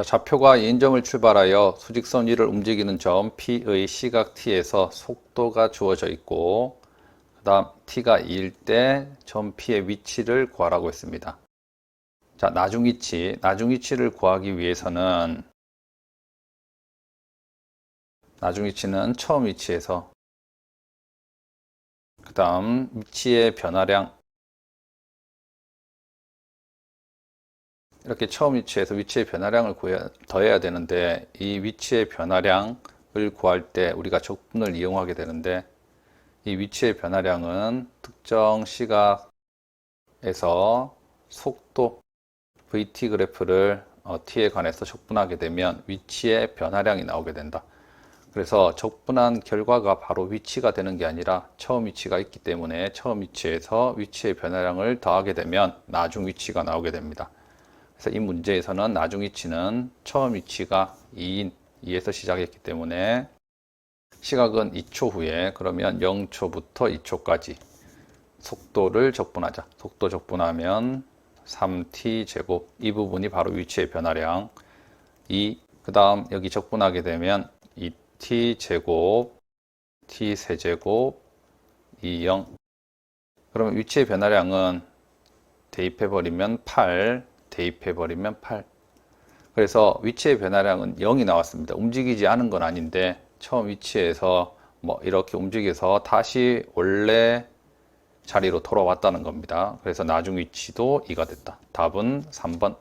자, 좌표가 인점을 출발하여 수직선 위를 움직이는 점 P의 시각 T에서 속도가 주어져 있고 그 다음 T가 2일 때 점 P의 위치를 구하라고 했습니다. 자, 나중 위치, 나중 위치를 구하기 위해서는 나중 위치는 처음 위치에서 그 다음 위치의 변화량 이렇게 처음 위치에서 위치의 변화량을 더해야 되는데 이 위치의 변화량을 구할 때 우리가 적분을 이용하게 되는데 이 위치의 변화량은 특정 시각에서 속도 VT 그래프를 어, T에 관해서 적분하게 되면 위치의 변화량이 나오게 된다. 그래서 적분한 결과가 바로 위치가 되는 게 아니라 처음 위치가 있기 때문에 처음 위치에서 위치의 변화량을 더하게 되면 나중 위치가 나오게 됩니다. 그래서 이 문제에서는 나중 위치는 처음 위치가 2인 2에서 시작했기 때문에 시각은 2초 후에 그러면 0초부터 2초까지 속도를 적분하자. 속도 적분하면 3t 제곱. 이 부분이 바로 위치의 변화량. 2 그 다음 여기 적분하게 되면 2t 제곱 t 세제곱 2 0 그러면 위치의 변화량은 대입해 버리면 8 대입해 버리면 8 그래서 위치의 변화량은 0이 나왔습니다. 움직이지 않은 건 아닌데 처음 위치에서 뭐 이렇게 움직여서 다시 원래 자리로 돌아왔다는 겁니다. 그래서 나중 위치도 2가 됐다. 답은 3번.